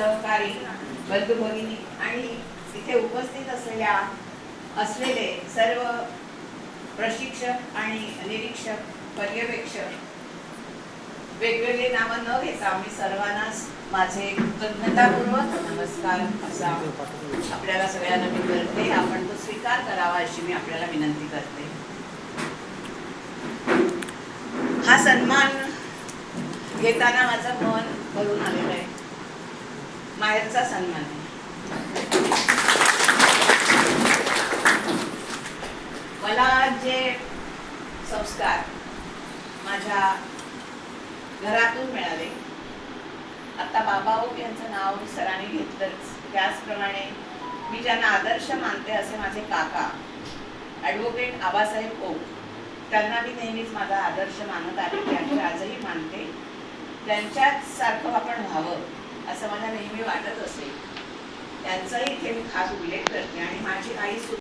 सहकारी बंधू भगिनी आणि इथे उपस्थित असलेल्या असलेले सर्व प्रशिक्षक आणि निरीक्षक पर्यवेक्षक वेगवेगळे नावं न घेता मी सर्वांनाच माझे कृतज्ञतापूर्वक नमस्कार असा आपल्याला सगळ्यांना मी करते. आपण तो स्वीकार करावा अशी मी आपल्याला विनंती करते. हा सन्मान घेताना माझं मन भरून आलेलं आहे. माहेरचा सन्मान. मला जे संस्कार माझ्या घरातून मिळाले आता बाबाओ यांचं नाव सरांनी घेतलंच. त्याचप्रमाणे मी ज्यांना आदर्श मानते असे माझे काका ॲडव्होकेट आबासाहेब ओक त्यांना मी नेहमीच माझा आदर्श मानत आले ते आणि आजही मानते. त्यांच्याच सारखं आपण व्हावं. असं मला नेहमी वाटत असेल. त्यांचाही इथे मी खास उल्लेख करते आणि माझी आई